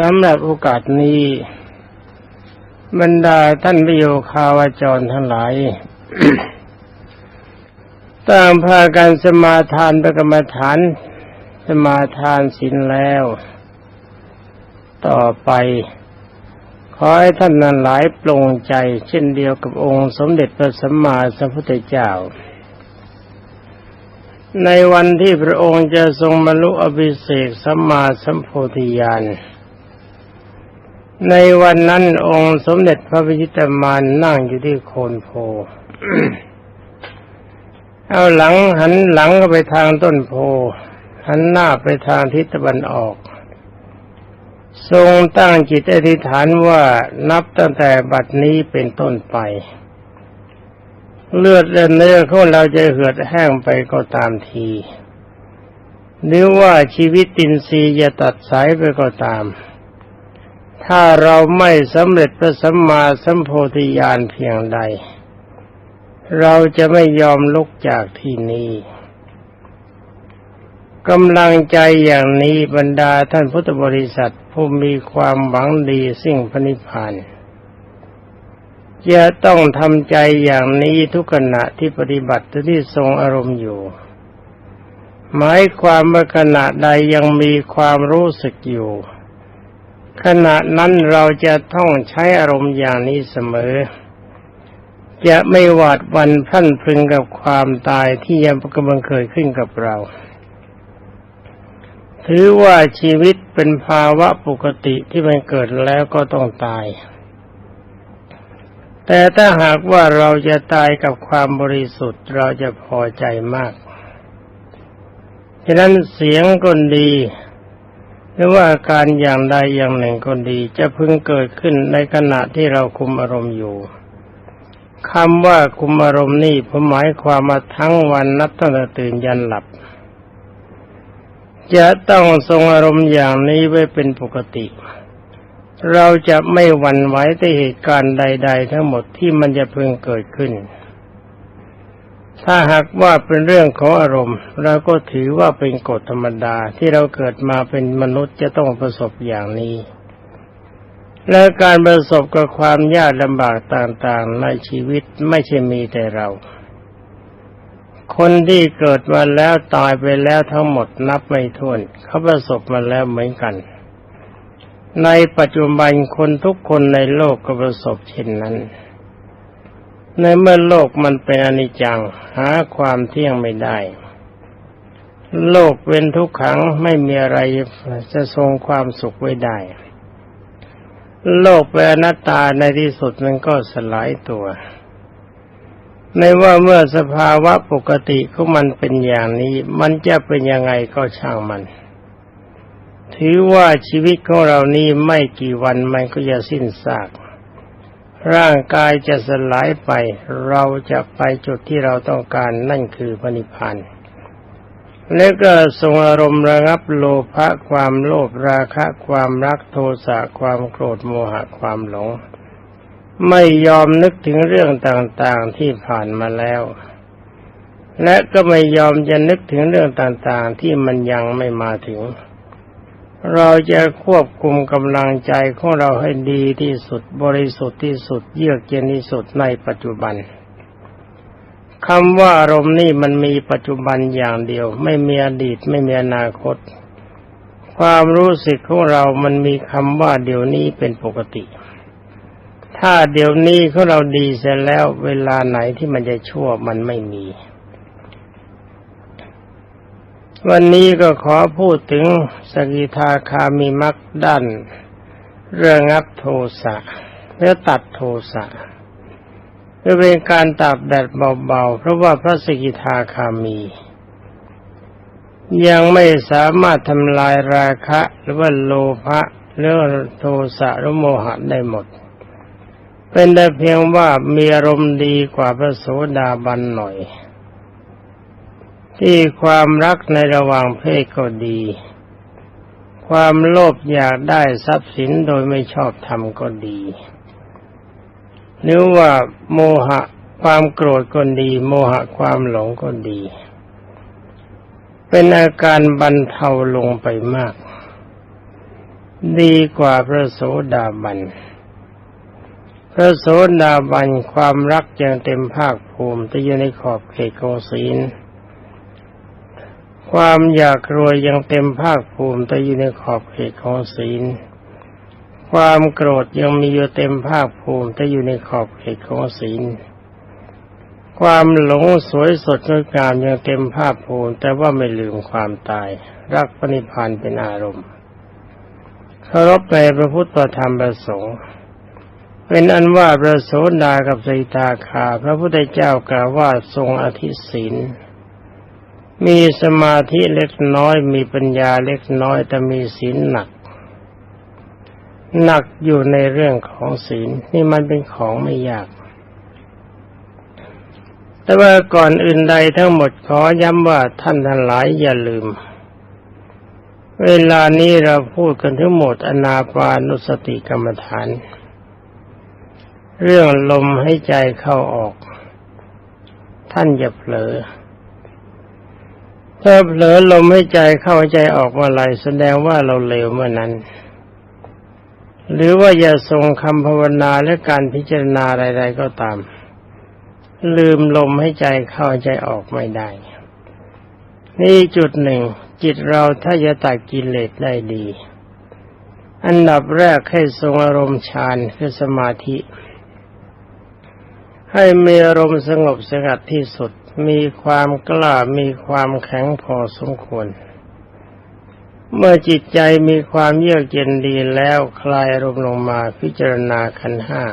สำหรับโอกาสนี้ บรรดาท่านประโยคาวาจรทั้งหลายต่างพากันสมาทานประกรรมฐาน สมาทานศีลแล้ว ต่อไป ขอให้ท่านนั้นหลายปลงใจ เช่นเดียวกับองค์สมเด็จพระสัมมาสัมพุทธเจ้า ในวันที่พระองค์จะทรงบรรลุอภิเศกสัมมาสัมโพธิญาณ ในวันนั้นองค์สมเด็จพระพิชิตามานนั่งอยู่ที่โคนโพ เอาหลังหันหลังก็ไปทางต้นโพ หันหน้าไปทางทิศตะวันออก ทรงตั้งจิตอธิษฐานว่านับตั้งแต่บัดนี้เป็นต้นไป เลือดและเนื้อของเราจะเหือดแห้งไปก็ตามทีหรือว่าชีวิตตินทรีจะตัดสายไปก็ตาม ถ้าเราไม่สำเร็จพระสัมมาสัมโพธิญาณเพียงใด เราจะไม่ยอมลุกจากที่นี้กำลังใจอย่างนี้บรรดาท่านพุทธบริษัทผู้มีความหวังดีสิ่งพนิพพานจะต้องทำใจอย่างนี้ทุกขณะที่ปฏิบัติที่ทรงอารมณ์อยู่ หมายความว่าขณะใดยังมีความรู้สึกอยู่ ขณะนั้นเราจะต้องใช้อารมณ์อย่างนี้เสมอ จะไม่หวาดวันพลันพึงกับความตายที่ยังกำลังเคยขึ้นกับเรา ถือว่าชีวิตเป็นภาวะปกติที่มันเกิดแล้วก็ต้องตาย แต่ถ้าหากว่าเราจะตายกับความบริสุทธิ์เราจะพอใจมากฉะนั้นเสียงก็ดี หรือว่าอาการอย่างใดอย่างหนึ่งก็ดี จะพึงเกิดขึ้นในขณะที่เราคุมอารมณ์อยู่คำว่าคุมอารมณ์นี่ผมหมายความมาทั้งวันนับตั้งแต่ตื่นยันหลับ จะต้องทรงอารมณ์อย่างนี้ไว้เป็นปกติ เราจะไม่หวั่นไหวต่อเหตุการณ์ใด ๆ ทั้งหมดที่มันจะพึงเกิดขึ้น ถ้าหากว่าเป็นเรื่องของอารมณ์ เราก็ถือว่าเป็นกฎธรรมดาที่เราเกิดมาเป็นมนุษย์จะต้องประสบอย่างนี้ และการประสบกับความยากลำบากต่างๆ ในชีวิตไม่ใช่มีแต่เรา คนที่เกิดมาแล้วตายไปแล้วทั้งหมดนับไม่ถ้วน เขาประสบมาแล้วเหมือนกัน ในปัจจุบันคนทุกคนในโลกก็ประสบเช่นนั้น ในเมื่อโลกมันเป็นอนิจจัง หาความเที่ยงไม่ได้ โลกเป็นทุกขังไม่มีอะไรจะทรงความสุขไว้ได้ โลกเป็นอนัตตาในที่สุดมันก็สลายตัว ในว่าเมื่อสภาวะปกติของมันเป็นอย่างนี้ มันจะเป็นยังไงก็ช่างมัน ถือว่าชีวิตของเรานี้ไม่กี่วันมันก็จะสิ้นซาก ร่างกายจะสลายไป เราจะไปจุดที่เราต้องการนั่นคือพระนิพพานแล้วก็ทรงอารมณ์ระงับโลภะความโลภราคะ ความรักโทสะความโกรธโมหะความหลง ไม่ยอมนึกถึงเรื่องต่างๆที่ผ่านมาแล้ว และก็ไม่ยอมจะนึกถึงเรื่องต่างๆที่มันยังไม่มาถึง เราจะควบคุมกำลังใจของเราให้ดีที่สุดบริสุทธิ์ที่สุด เยือกเย็นที่สุดในปัจจุบันคำว่าอารมณ์นี่มันมีปัจจุบันอย่างเดียว ไม่มีอดีตไม่มีอนาคต ความรู้สึกของเรามันมีคำว่าเดี๋ยวนี้เป็นปกติ ถ้าเดี๋ยวนี้ของเราดีเสร็จแล้วเวลาไหนที่มันจะชั่วมันไม่มี วันนี้ก็ขอพูดถึงสกิทาคามีมักด้านเรื่องงับโทสะเพื่อตัดโทสะจะเป็นการตับแดดเบาๆ เพราะว่าพระสกิทาคามี ยังไม่สามารถทำลายราคะ หรือว่าโลภะหรือโทสะหรือโมหะได้หมด เป็นแต่เพียงว่ามีอารมณ์ดีกว่าพระโสดาบันหน่อย ที่ความรักในระหว่างเพศก็ดี ความโลภอยากได้ทรัพย์สินโดยไม่ชอบทำก็ดีหรือว่าโมหะความโกรธก็ดี โมหะความหลงก็ดี เป็นอาการบรรเทาลงไปมาก ดีกว่าพระโสดาบันพระโสดาบันความรักยังเต็มภาคภูมิแต่อยู่ในขอบเขตของศีล ความอยากรวยยังเต็มภาคภูมิแต่อยู่ในขอบเขตของศีล ความโกรธยังมีอยู่เต็มภาคภูมิแต่อยู่ในขอบเขตของศีล ความหลงสวยสดงดงามยังเต็มภาคภูมิ แต่ว่าไม่ลืมความตาย รักปณิพานเป็นอารมณ์เคารพในพระพุทธธรรมประสงค์เป็นอันว่าพระโสดากับสิตาคา พระพุทธเจ้ากล่าวว่าทรงอธิศีล มีสมาธิเล็กน้อย มีปัญญาเล็กน้อยแต่มีศีลหนัก หนักอยู่ในเรื่องของศีลนี่มันเป็นของไม่ยาก แต่ว่าก่อนอื่นใดทั้งหมดขอย้ำว่าท่านทั้งหลายอย่าลืม เวลานี้เราพูดกันทั้งหมดอนาปานุสติกรรมฐาน เรื่องลมให้ใจเข้าออก ท่านอย่าเผลอ ถ้าเผลอลมให้ใจเข้าใจออกเมื่อไรแสดงว่าเราเลวเมื่อนั้น หรือว่าอย่าทรงคำภาวนาและการพิจารณาอะไรๆก็ตาม ลืมลมให้ใจเข้าใจออกไม่ได้ นี่จุดหนึ่ง จิตเราถ้าจะตัดกิเลสได้ดี อันดับแรกให้ทรงอารมณ์ฌานคือสมาธิ ให้มีอารมณ์สงบสงัดที่สุด มีความกล้ามีความแข็งพอสมควร เมื่อจิตใจมีความเยือกเย็นดีแล้วคลายอารมลงมาพิจารณาขันห้า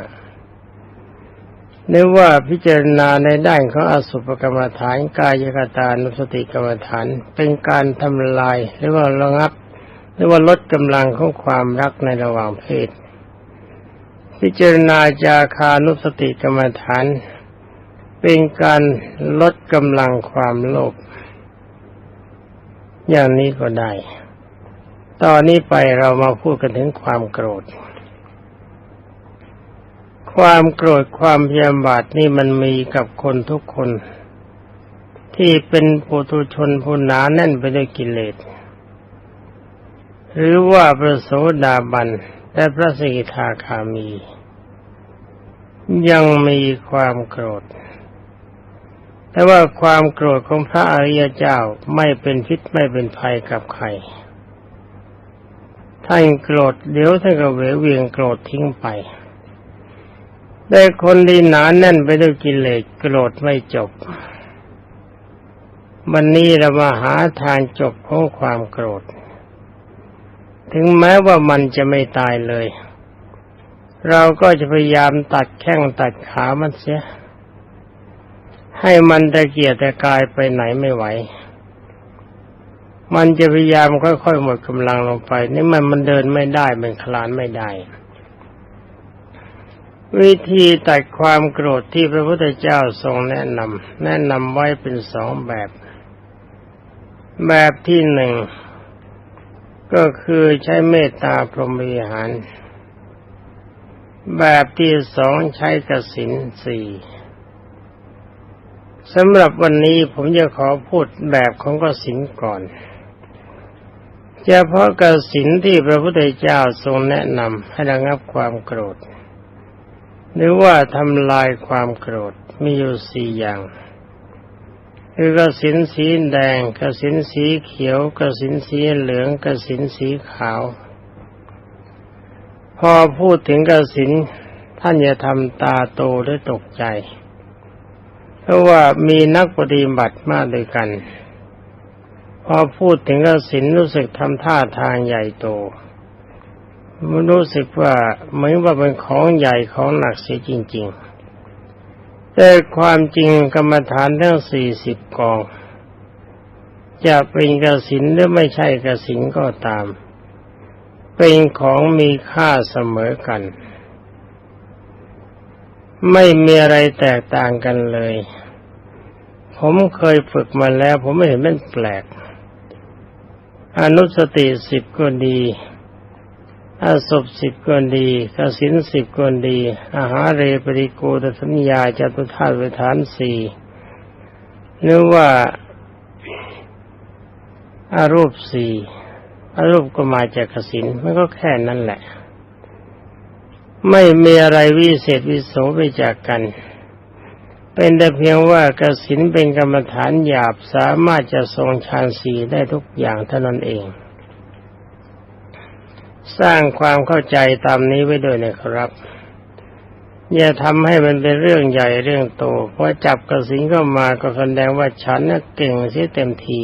นึกว่าพิจารณาในด้านของอสุภกรรมฐานกายกตานุสติกรรมฐานเป็นการทำลายหรือว่าระงับ หรือว่าลดกำลังของความรักในระหว่างเพศ พิจารณาจาคานุสติกรรมฐาน เป็นการลดกำลังความโลภอย่างนี้ก็ได้ ตอนนี้ไปเรามาพูดกันถึงความโกรธ ความโกรธความพยาบาทนี่มันมีกับคนทุกคน ที่เป็นปุถุชนผู้หนาแน่นไปด้วยกิเลส หรือว่าพระโสดาบันและพระสกิทาคามี ยังมีความโกรธ แต่ว่าความโกรธของพระอริยเจ้าไม่เป็นพิษไม่เป็นภัยกับใครท่านโกรธเดี๋ยวท่านก็เวเวียงโกรธทิ้งไป ได้คนดีหนาแน่นไปด้วยกิเลสโกรธไม่จบ วันนี้เรามาหาทางจบของความโกรธ ถึงแม้ว่ามันจะไม่ตายเลย เราก็จะพยายามตัดแข้งตัดขามันเสีย ให้มันตะเกียกตะกายไปไหนไม่ไหว มันจะพยายามค่อยๆหมดกำลังลงไป นี่มันมันเดินไม่ได้มันคลานไม่ได้ วิธีตัดความโกรธที่พระพุทธเจ้าทรงแนะนำแนะนำไว้เป็นสองแบบ แบบที่หนึ่งก็คือใช้เมตตาพรหมวิหาร แบบที่สองใช้กสินสี่ สำหรับวันนี้ผมจะขอพูดแบบของกสินก่อนเฉพาะกสินที่พระพุทธเจ้าทรงแนะนำให้ระงับความโกรธ หรือว่าทำลายความโกรธมีอยู่สี่อย่าง คือกสินสีแดงกสินสีเขียวกสินสีเหลืองกสินสีขาว พอพูดถึงกสินท่านอย่าทำตาโตหรือตกใจ ราะว่ามีนักปฏิบัติมากด้วยกัน พอพูดถึงกสินรู้สึกทำท่าทางใหญ่โตมันรู้สึกว่าเหมือนว่าเป็นของใหญ่ของหนักเสียจริง ๆ แต่ความจริงกรรมฐานทั้งสี่สิบกอง จะเป็นกสินหรือไม่ใช่กสินก็ตาม เป็นของมีค่าเสมอกัน ไม่มีอะไรแตกต่างกันเลย ผมเคยฝึกมาแล้ว ผมไม่เห็นมันแปลก อนุสติสิบก็ดี อาศพสิบกวนดีกสินสิบกวนดี อาหารเรปริโกตสัญญาจตุธาตุฐานสี่หรือว่าอารูปสี่พระรูปก็มาจากกสินมันก็แค่นั้นแหละ ไม่มีอะไรวิเศษวิโสไปจากกัน เป็นแต่เพียงว่ากสินเป็นกรรมฐานหยาบสามารถจะทรงฌานสีได้ทุกอย่างเท่านั้นเอง สร้างความเข้าใจตามนี้ไว้ด้วยนะครับ อย่าทำให้มันเป็นเรื่องใหญ่เรื่องโตเพราะจับกระสินเข้ามาก็แสดงว่าฉันน่ะเก่งเสียเต็มที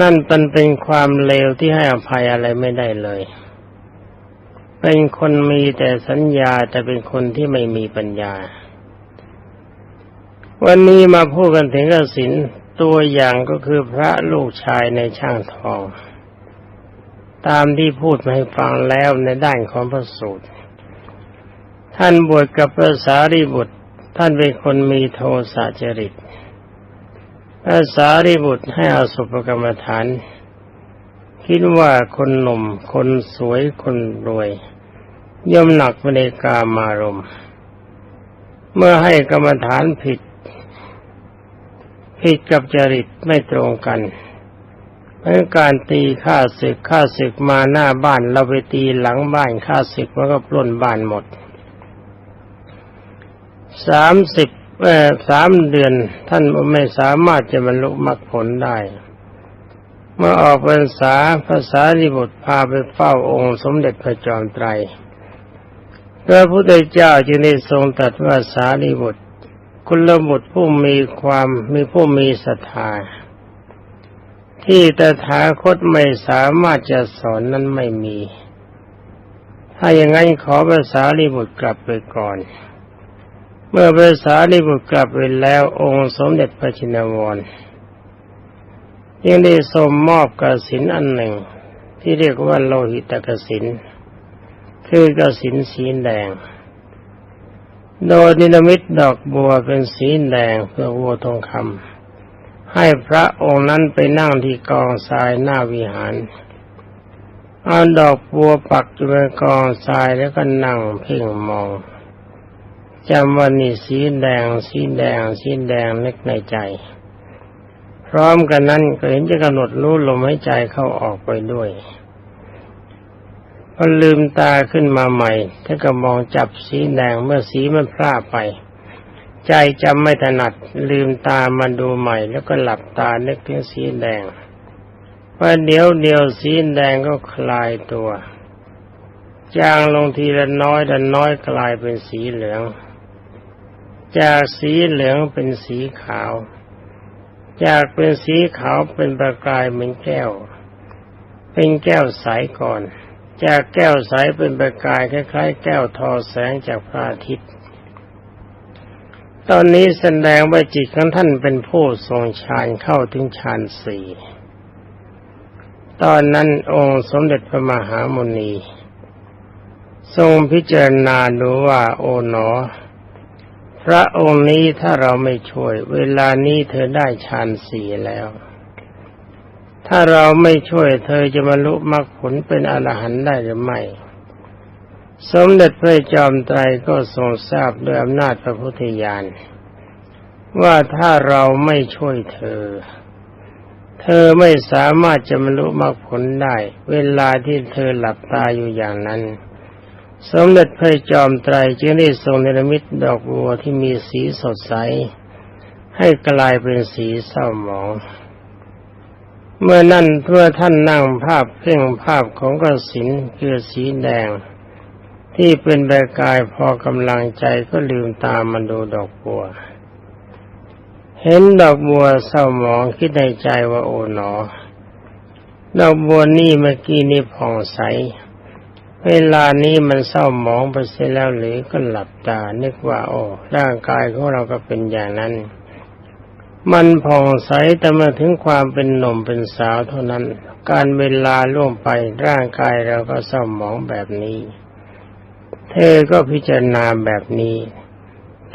นั่นเป็นเป็นความเลวที่ให้อภัยอะไรไม่ได้เลย เป็นคนมีแต่สัญญาแต่เป็นคนที่ไม่มีปัญญา วันนี้มาพูดกันถึงกสินตัวอย่างก็คือพระลูกชายในช่างทอง ตามที่พูดมาให้ฟังแล้วในด้านของพระสูตร ท่านบวชกับพระสารีบุตร ท่านเป็นคนมีโทสะจริตพระสารีบุตรให้อาสุภกรรมฐาน คิดว่าคนหนุ่ม คนสวยคนรวย ย่อมหนักไปในกามารมเมื่อให้กรรมฐานผิด ผิดกับจริตไม่ตรงกันเพราะการตีข้าศึกข้าศึกมาหน้าบ้านเราไปตีหลังบ้านข้าศึกมันก็ปล้นบ้านหมดสามสิบเอ่อสามเดือนท่านไม่สามารถจะบรรลุมรรคผลได้ เมื่อออกพรรษาภาษาลิบุตรพาไปเฝ้าองค์สมเด็จพระจอมไตรพระพุทธเจ้าจึงได้ทรงตรัสว่าสารีบุตร คุณลบุตรผู้มีความมีผู้มีศรัทธาที่ตถาคตไม่สามารถจะสอนนั้นไม่มี ถ้าอย่างนั้นขอภาษาลิบุตรกลับไปก่อน เมื่อภาษาลิบุตรกลับไปแล้วองค์สมเด็จพระชินวรยังได้ทรงมอบกสินอันหนึ่ง ที่เรียกว่าโลหิตกสิน คือกสินสีแดง โดยนิมิตดอกบัวเป็นสีแดงเพื่อวัวทองคำให้พระองค์นั้นไปนั่งที่กองทรายหน้าวิหารเอาดอกบัวปักอยู่บนกองทรายแล้วก็นั่งเพ่งมองจำว่านี่สีแดงสีแดงสีแดงนึกในใจ พร้อมกันนั้นก็เห็นจะกำหนดรู้ลมหายใจเข้าออกไปด้วย พอลืมตาขึ้นมาใหม่ถ้าก็มองจับสีแดงเมื่อสีมันพร่าไป ใจจำไม่ถนัด ลืมตามาดูใหม่ แล้วก็หลับตานึกถึงสีแดงพอเดี๋ยวเดียวสีแดงก็คลายตัวจางลงทีละน้อยละน้อยกลายเป็นสีเหลือง จากสีเหลืองเป็นสีขาว จากเป็นสีขาวเป็นประกายเหมือนแก้ว เป็นแก้วใสก่อน จากแก้วใสเป็นประกายคล้ายๆ แก้วทอแสงจากพระอาทิตย์ ตอนนี้แสดงว่าจิตของท่านเป็นผู้ทรงฌานเข้าถึงฌานสี่ ตอนนั้นองค์สมเด็จพระมหามุนี ทรงพิจารณาดูว่าโอ๋หนอ พระองค์นี้ถ้าเราไม่ช่วย เวลานี้เธอได้ฌานสี่แล้ว ถ้าเราไม่ช่วยเธอจะบรรลุมรรคผลเป็นอรหันต์ได้หรือไม่ สมเด็จพระจอมไตรก็ทรงทราบด้วยอำนาจพระพุทธญาณว่าถ้าเราไม่ช่วยเธอ เธอไม่สามารถจะบรรลุมรรคผลได้ เวลาที่เธอหลับตาอยู่อย่างนั้น สมเด็จพระจอมไตรจึงได้ทรงเนรมิตดอกบัวที่มีสีสดใส ให้กลายเป็นสีเศร้าหมอง เมื่อนั่นเพื่อท่านนั่งภาพเพ่งภาพของกสินคือสีแดง ที่เป็นแบกายพอกำลังใจก็ลืมตามาดูดอกบัว เห็นดอกบัวเศร้าหมองคิดในใจว่าโอ๋หนอ ดอกบัวนี่เมื่อกี้นี่ผ่องใส เวลานี้มันเศร้าหมองไปเสียแล้วหรือก็หลับตานึกว่าโอ้ร่างกายของเราก็เป็นอย่างนั้น มันผ่องใสแต่มื่อถึงความเป็นหนุ่มเป็นสาวเท่านั้น การเวลาล่วงไปร่างกายเราก็เศร้าหมองแบบนี้ เธอก็พิจารณาแบบนี้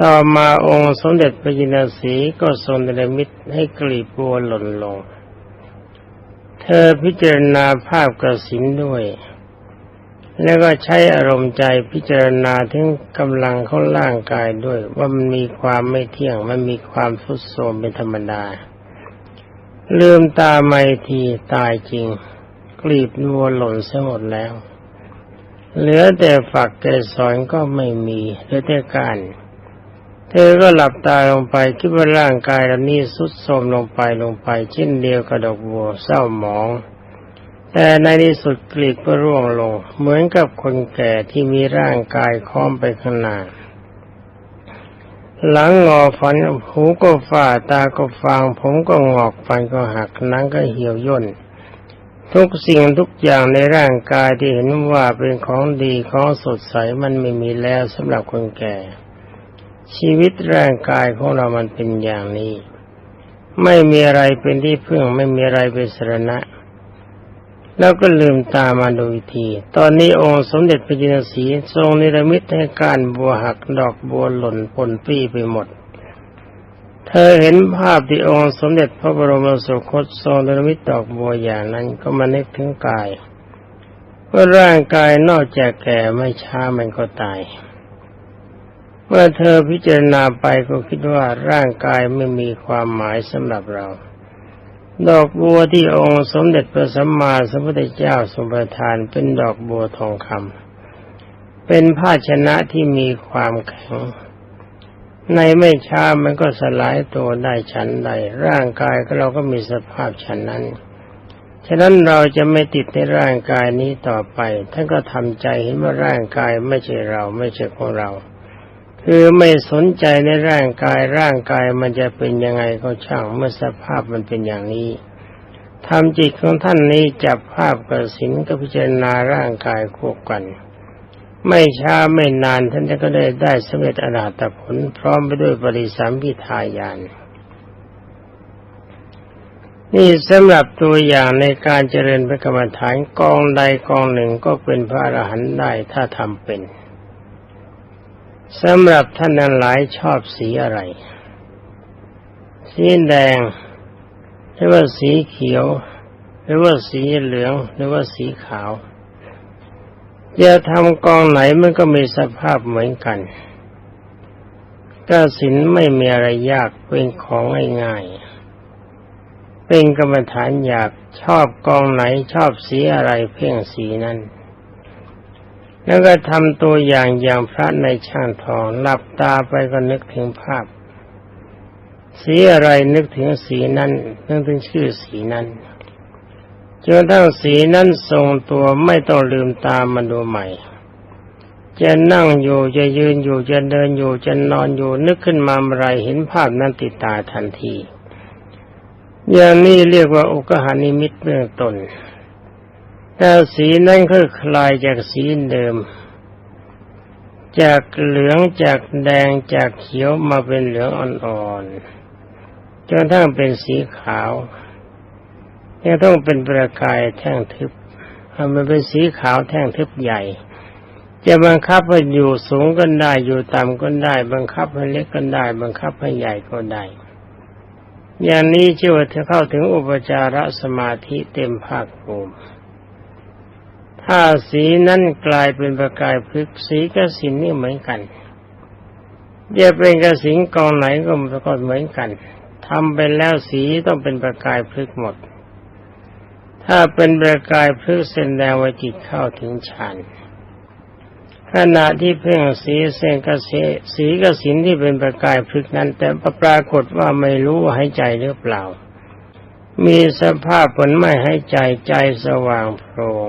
ต่อมาองค์สมเด็จพระจินสีก็ทรงเนมิตให้กลีบบัวหล่นลง เธอพิจารณาภาพกระสินด้วย แล้วก็ใช้อารมณ์ใจพิจารณาถึงกำลังของร่างกายด้วย ว่ามันมีความไม่เที่ยง มันมีความทุดโทรมเป็นธรรมดา ลืมตาไม่ทีตายจริงกกลีบนัวหล่นเสียหมดแล้ว เหลือแต่ฝักเกสรก็ไม่มีเหลือแต่กานเธอก็หลับตาลงไปคิดว่าร่างกายเรานี้สุดโทรมลงไปลงไปเช่นเดียวกับดอกบัวเศร้าหมอง แต่ในที่สุดกลีบก็ร่วงลง เหมือนกับคนแก่ที่มีร่างกายค้อมไปข้างหน้าหลังงอฟันหูก็ฝ่าตาก็ฟาง ผมก็งอกฟันก็หักนังก็เหี่ยวย่น ทุกสิ่งทุกอย่างในร่างกายที่เห็นว่าเป็นของดีของสดใสมันไม่มีแล้วสำหรับคนแก่ ชีวิตร่างกายของเรามันเป็นอย่างนี้ ไม่มีอะไรเป็นที่พึ่งไม่มีอะไรเป็นสรณะ แล้วก็ลืมตามาดูอีกที ตอนนี้องค์สมเด็จพระจินสีทรงนิรมิตให้การบัวหักดอกบัวหล่นปนปี้ไปหมด เธอเห็นภาพที่องค์สมเด็จพระบรมสุคตทรงนิรมิตดอกบัวอย่างนั้นก็มานึกถึงกายว่าร่างกายนอกจากแก่ไม่ช้ามันก็ตาย เมื่อเธอพิจารณาไปก็คิดว่าร่างกายไม่มีความหมายสำหรับเรา ดอกบัวที่องค์สมเด็จพระสัมมาสัมพุทธเจ้าทรงประทานเป็นดอกบัวทองคำเป็นภาชนะที่มีความแข็ง ในไม่ช้ามันก็สลายตัวได้ฉันใด ร่างกายก็เราก็มีสภาพฉันนั้นฉะนั้นเราจะไม่ติดในร่างกายนี้ต่อไป ท่านก็ทำใจเห็นว่าร่างกายไม่ใช่เราไม่ใช่ของเรา คือไม่สนใจในร่างกายร่างกายมันจะเป็นยังไงก็ช่างเมื่อสภาพมันเป็นอย่างนี้ทำจิตของท่านนี้จับภาพกับสินกับพิจารณาร่างกายควบกัน ไม่ช้าไม่นานท่านจะก็ได้ได้สำเร็จอนาตผลพร้อมไปด้วยปริสัมพิทายานนี่สำหรับตัวอย่างในการเจริญพระกรรมฐานกองใดกองหนึ่งก็เป็นพระอรหันต์ได้ถ้าทำเป็น สำหรับท่านนั้นหลายชอบสีอะไร สีแดง หรือว่าสีเขียว หรือว่าสีเหลือง หรือว่าสีขาวจะทำกองไหนมันก็มีสภาพเหมือนกันก็สินไม่มีอะไรยากเป็นของง่ายๆเป็นกรรมฐานอยากชอบกองไหนชอบสีอะไรเพ่งสีนั้น แล้วก็ทำตัวอย่างอย่างพระในช่างทองหลับตาไปก็นึกถึงภาพ สีอะไรนึกถึงสีนั้นนึกถึงชื่อสีนั้นจนทั้งสีนั้นทรงตัวไม่ต้องลืมตามาดูใหม่ จะนั่งอยู่จะยืนอยู่จะเดินอยู่จะนอนอยู่นึกขึ้นมาเมื่อไรเห็นภาพนั้นติดตาทันที อย่างนี้เรียกว่าอุกหานิมิตเบื้องต้น แต่สีนั้นก็คลายจากสีเดิม จากเหลืองจากแดงจากเขียวมาเป็นเหลืองอ่อนๆจนทั้งเป็นสีขาวยังต้องเป็นประกายแท่งทึบมันเป็นสีขาวแท่งทึบใหญ่ จะบังคับให้อยู่สูงก็ได้ อยู่ต่ำก็ได้ บังคับให้เล็กก็ได้ บังคับให้ใหญ่ก็ได้ อย่างนี้ชื่อว่าเธอเข้าถึงอุปจารสมาธิเต็มภาคภูมิ ถ้าสีนั้นกลายเป็นประกายพลึกสีกสินนี่เหมือนกันจะเป็นกสินกองไหนก็มันก็เหมือนกันทำไปแล้วสีต้องเป็นประกายพลึกหมด ถ้าเป็นประกายพลึกเส้นแดงวจิตเข้าถึงฌานขณะที่เพ่งสีเส้นกสีสีกสินที่เป็นประกายพลึกนั้น แต่ปรากฏว่าไม่รู้หายใจหรือเปล่า มีสภาพผลไม่ให้ใจใจสว่างโพลง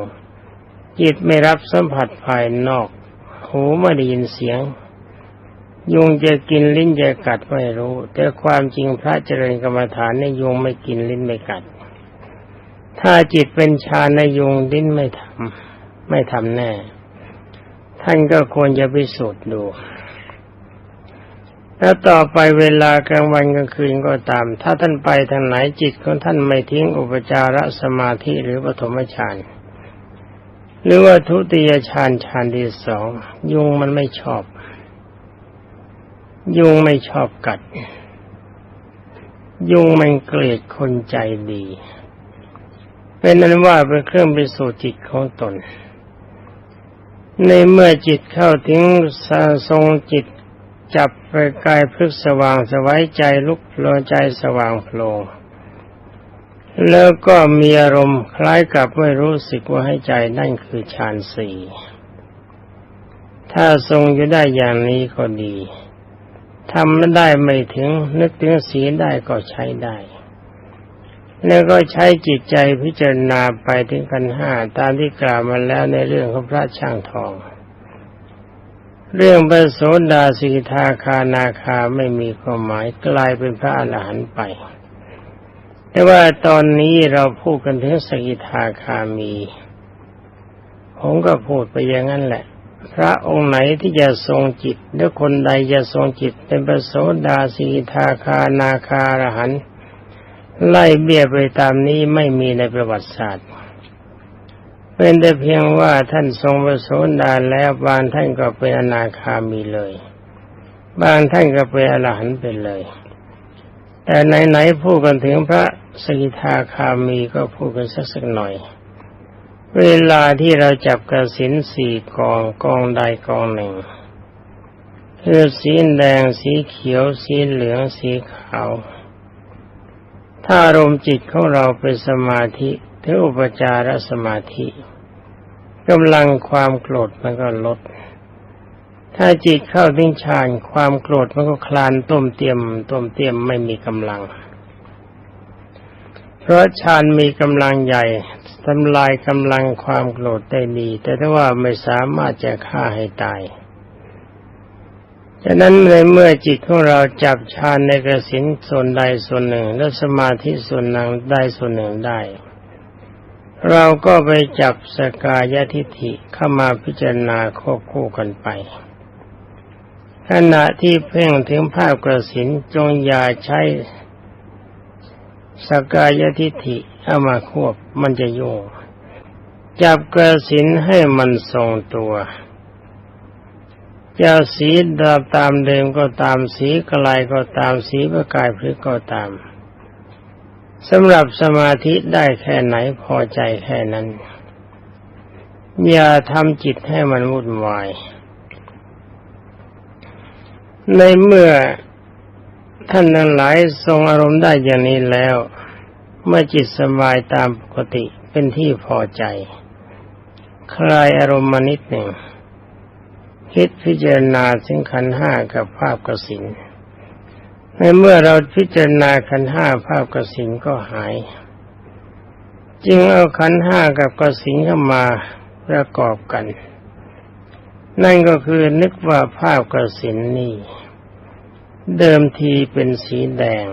จิตไม่รับสัมผัสภายนอก หูไม่ได้ยินเสียง ยุงจะกินลิ้นจะกัดไม่รู้ แต่ความจริงพระเจริญกรรมฐานในยุงไม่กินลิ้นไม่กัด ถ้าจิตเป็นชาในยุงลิ้นไม่ทำไม่ทำแน่ ท่านก็ควรจะไปสูดดูแล้วต่อไปเวลากลางวันกลางคืนก็ตาม ถ้าท่านไปทางไหนจิตของท่านไม่ทิ้งอุปจารสมาธิหรือปฐมฌาน หรือว่าทุติยฌานฌานที่สองยุงมันไม่ชอบ ยุงไม่ชอบกัด ยุงมันเกลียดคนใจดี เป็นนั้นว่าเป็นเครื่องพิสูจน์จิตของตน ในเมื่อจิตเข้าถึงสาทรงจิตจับไปกายพลึกสว่างสวายใจลุกโลใจสว่างโผล่ แล้วก็มีอารมณ์คล้ายกับไม่รู้สึกว่าให้ใจนั่นคือฌานสี่ถ้าทรงอยู่ได้อย่างนี้ก็ดีทำไม่ได้ไม่ถึงนึกถึงศีได้ก็ใช้ได้ แล้วก็ใช้จิตใจพิจารณาไปถึงกันห้าตามที่กล่าวมาแล้วในเรื่องของพระช่างทอง เรื่องพระโสดาสิกทาคานาคาไม่มีความหมายกลายเป็นพระอรหันต์ไป แต่ว่าตอนนี้เราพูดกันถึงสกิทาคามี ผมก็พูดไปอย่างนั้นแหละ พระองค์ไหนที่จะทรงจิตหรือคนใดจะทรงจิตเป็นประโสดาสีทาคานาคารหันไล่เบี้ยไปตามนี้ไม่มีในประวัติศาสตร์ เป็นแต่เพียงว่าท่านทรงประโสดาแล้วบางท่านก็เป็นอนาคามีเลย บางท่านก็เป็นอรหันต์ไปเลย แต่ไหนๆพูดกันถึงพระสกิทาคามีก็พูดกันสักสักหน่อย เวลาที่เราจับกระสินสี่กองกองใดกองหนึ่งคือสีแดงสีเขียว สีเหลืองสีขาว ถ้าอารมณ์จิตของเราเป็นสมาธิถึงอุปจารสมาธิกำลังความโกรธมันก็ลด ถ้าจิตเข้าถึงฌานความโกรธมันก็คลานต้มเตียมต้มเตียมไม่มีกำลัง เพราะฌานมีกำลังใหญ่ทำลายกำลังความโกรธได้ดี แต่ถ้าว่าไม่สามารถจะฆ่าให้ตายฉะนั้นในเมื่อจิตของเราจับฌานในกระสินส่วนใดส่วนหนึ่ง และสมาธิส่วนหนึ่งได้ส่วนหนึ่งได้ เราก็ไปจับสกายทิฏฐิเข้ามาพิจารณาควบคู่กันไป ขณะที่เพ่งถึงภาพกระสินจงอย่าใช้สกายทิฏฐิเอามาควบมันจะโยงจับกระสินให้มันทรงตัวจะสีดาตามเดิมก็ตามสีกลายก็ตามสีประกายพฤกก็ตามสำหรับสมาธิได้แค่ไหนพอใจแค่นั้น อย่าทำจิตให้มันวุ่นวาย ในเมื่อท่านนั้นหลายทรงอารมณ์ได้อย่างนี้แล้ว เมื่อจิตสบายตามปกติเป็นที่พอใจ คลายอารมณ์มานิดหนึ่ง คิดพิจารณาถึงขันห้ากับภาพกสินในเมื่อเราพิจารณาขันห้าภาพกสินก็หาย จึงเอาขันห้ากับกสินเข้ามาประกอบกัน นั่นก็คือนึกว่าภาพกระสินนี่ เดิมทีเป็นสีแดง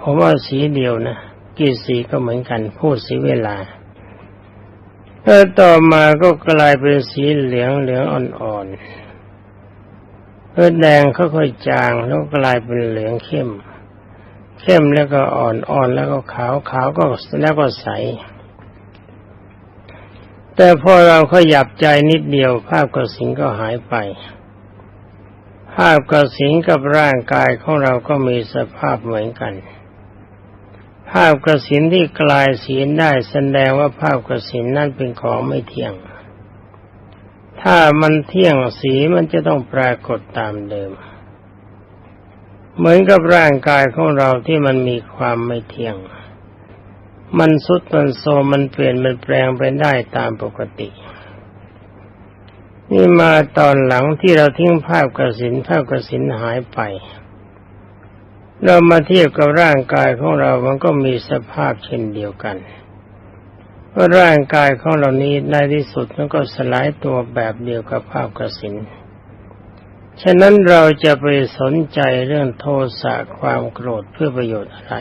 ผมว่าสีเดียวนะกี่สีก็เหมือนกันพูดสีเวลาแล้วต่อมาก็กลายเป็นสีเหลืองเหลืองอ่อนๆเออแดงค่อยๆจางแล้วกลายเป็นเหลืองเข้ม เข้มแล้วก็อ่อนอ่อนแล้วก็ขาวขาวก็แล้วก็ใส แต่พอเราขยับใจนิดเดียว ภาพกสิงก็หายไป ภาพกสิงกับร่างกายของเราก็มีสภาพเหมือนกัน ภาพกสินที่กลายสีได้แสดงว่าภาพกสินนั่นเป็นของไม่เที่ยง ถ้ามันเที่ยงสีมันจะต้องปรากฏตามเดิม เหมือนกับร่างกายของเราที่มันมีความไม่เที่ยง มันสุดมันโซมันเปลี่ยนมันแปลงไปได้ตามปกติ นี่มาตอนหลังที่เราทิ้งภาพกระสินภาพกระสินหายไป เรามาเทียบกับร่างกายของเรามันก็มีสภาพเช่นเดียวกันว่าร่างกายของเรานี้ในที่สุดมันก็สลายตัวแบบเดียวกับภาพกระสินฉะนั้นเราจะไปสนใจเรื่องโทสะความโกรธเพื่อประโยชน์อะไร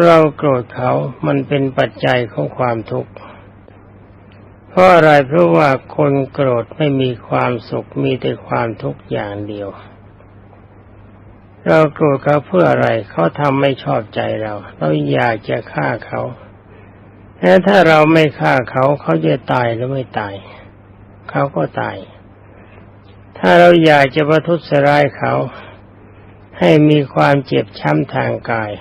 เราโกรธเขามันเป็นปัจจัยของความทุกข์เพราะอะไรเพราะว่าคนโกรธไม่มีความสุขมีแต่ความทุกข์อย่างเดียว เราโกรธเขาเพื่ออะไรเขาทำไม่ชอบใจเรา เราอยากจะฆ่าเขาแต่ถ้าเราไม่ฆ่าเขาเขาจะตายหรือไม่ตาย เขาก็ตาย ถ้าเราอยากจะประทุษร้ายเขา ให้มีความเจ็บช้ำทางกาย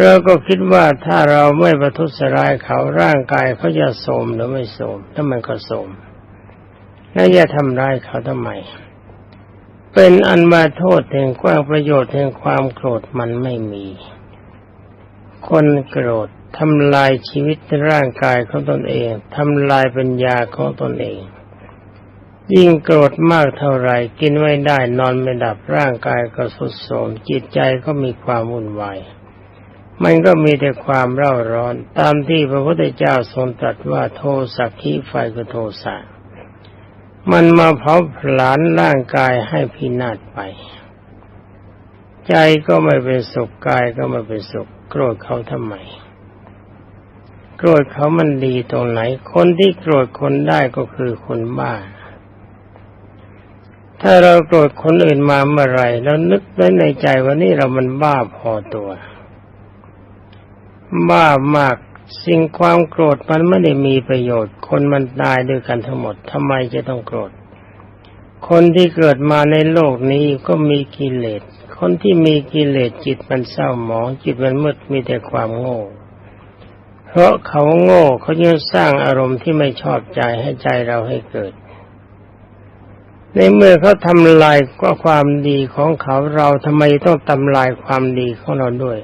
เราก็คิดว่าถ้าเราไม่ประทุษร้ายเขาร่างกายเขาจะโสมหรือไม่โสมถ้ามันก็โสมแล้วจะทำร้ายเขาทำไม เป็นอันมาโทษแห่งกว้างประโยชน์แห่งความโกรธมันไม่มี คนโกรธทำลายชีวิตร่างกายของตนเองทำลายปัญญาของตนเอง ยิ่งโกรธมากเท่าไรกินไม่ได้นอนไม่ดับร่างกายก็สุดโทรมจิตใจก็มีความวุ่นวาย มันก็มีแต่ความเร่าร้อน ตามที่พระพุทธเจ้าทรงตรัสว่าโทสักขีไฟก็โทสะมันมาเผาผลาญร่างกายให้พินาศไป ใจก็ไม่เป็นสุขกายก็ไม่เป็นสุข โกรธเขาทำไม โกรธเขามันดีตรงไหน คนที่โกรธคนได้ก็คือคนบ้า ถ้าเราโกรธคนอื่นมาเมื่อไรแล้วนึกไว้ในใจว่านี่เรามันบ้าพอตัว บ้ามาก สิ่งความโกรธมันไม่ได้มีประโยชน์ คนมันตายด้วยกันทั้งหมดทำไมจะต้องโกรธ คนที่เกิดมาในโลกนี้ก็มีกิเลส คนที่มีกิเลสจิตมันเศร้าหมอง จิตมันมืดมีแต่ความโง่ เพราะเขาโง่เขาจะสร้างอารมณ์ที่ไม่ชอบใจให้ใจเราให้เกิดในเมื่อเขาทำลายก็ความดีของเขาเราทำไมต้องทำลายความดีของเราด้วย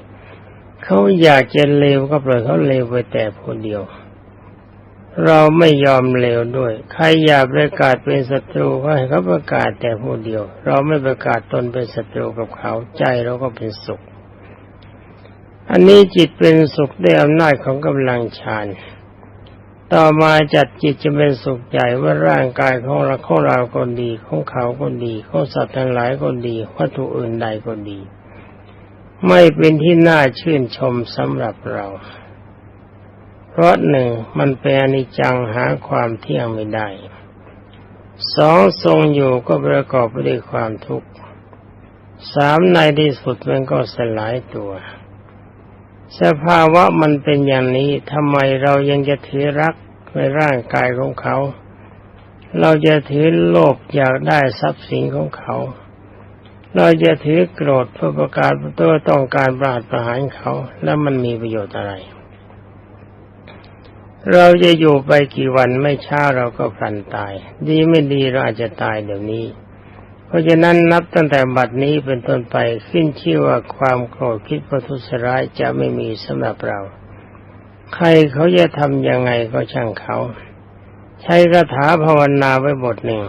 เขาอยากจะเลวก็ปล่อยเขาเลวไปแต่คนเดียว เราไม่ยอมเลวด้วย ใครอยากประกาศเป็นศัตรูก็ให้เขาประกาศแต่ผู้เดียว เราไม่ประกาศตนเป็นศัตรูกับเขาใจเราก็เป็นสุข อันนี้จิตเป็นสุขด้วยอำนาจของกำลังฌานต่อมาจัดจิตจะเป็นสุขใหญ่ว่าร่างกายของเราของเราก็ดี ของเขาก็ดี ของสัตว์ทั้งหลายก็ดี วัตถุอื่นใดก็ดี ไม่เป็นที่น่าชื่นชมสำหรับเรา เพราะหนึ่งมันเป็นอนิจจังหาความเที่ยงไม่ได้ สองทรงอยู่ก็ประกอบไปด้วยความทุกข์ สามในที่สุดมันก็สลายตัว สภาวะมันเป็นอย่างนี้ทำไมเรายังจะถือรักในร่างกายของเขา เราจะถือโลภอยากได้ทรัพย์สินของเขา เราจะถือโกรธเพื่อประกาศตัวต้องการปราดประหารเขา แล้วมันมีประโยชน์อะไร เราจะอยู่ไปกี่วันไม่ช้าเราก็พลันตาย ดีไม่ดีเราอาจจะตายเดี๋ยวนี้ เพราะฉะนั้นนับตั้งแต่บัดนี้เป็นต้นไปขึ้นชื่อว่าความโกรธคิดประทุษร้ายจะไม่มีสำหรับเรา ใครเขาจะทำยังไงก็ช่างเขา ใช้คาถาภาวนาไว้บทหนึ่ง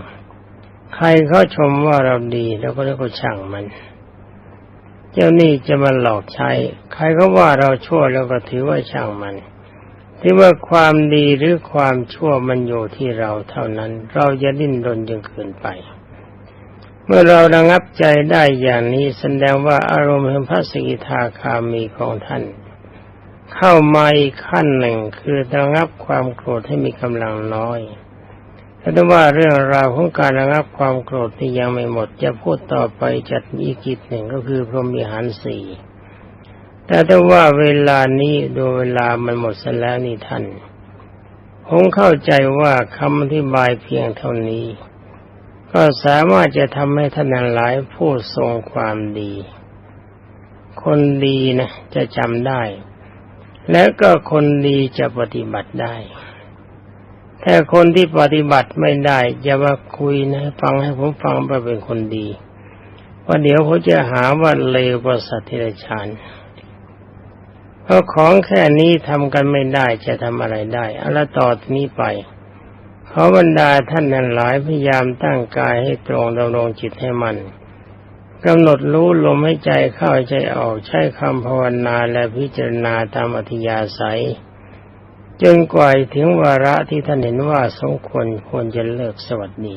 ใครเขาชมว่าเราดีเราก็เรียกว่าช่างมัน เจ้านี่จะมาหลอกใช้ ใครเขาว่าเราชั่วเราก็ถือว่าช่างมันที่ว่าความดีหรือความชั่วมันอยู่ที่เราเท่านั้น เราจะดิ้นรนจนเกินไป เมื่อเราระงับใจได้อย่างนี้แสดงว่าอารมณ์แห่งพระสกิทาคามีของท่าน เข้ามาอีกขั้นหนึ่งคือระงับความโกรธให้มีกำลังน้อย ถ้าว่าเรื่องราวของการระงับความโกรธที่ยังไม่หมด จะพูดต่อไปจัดอีกกิจหนึ่งก็คือพรหมีหารสี่แต่ถ้าว่าเวลานี้ดูเวลามันหมดเสแล้วนี่ท่านผมเข้าใจว่าคำอธิบายเพียงเท่านี้ ก็สามารถจะทำให้ท่านหลายผู้ทรงความดี คนดีนะจะจำได้ และก็คนดีจะปฏิบัติได้ แต่คนที่ปฏิบัติไม่ได้อย่ามาคุยนะฟังให้ผมฟังไปเป็นคนดีว่าเดี๋ยวเขาจะหาว่าเลวกว่าสัตว์ที่ไรชานเพราะของแค่นี้ทำกันไม่ได้จะทำอะไรได้อะละต่อนี้ไปขอบรรดาท่านนั้นหลายพยายามตั้งกายให้ตรงดำรงจิตให้มันกำหนดรู้ลมให้ใจเข้าใจออกใช้คำภาวนาและพิจารณาตามอธิยาศัย จนกว่าถึงวาระที่ท่านเห็นว่าสมควรควรจะเลิกสวัสดี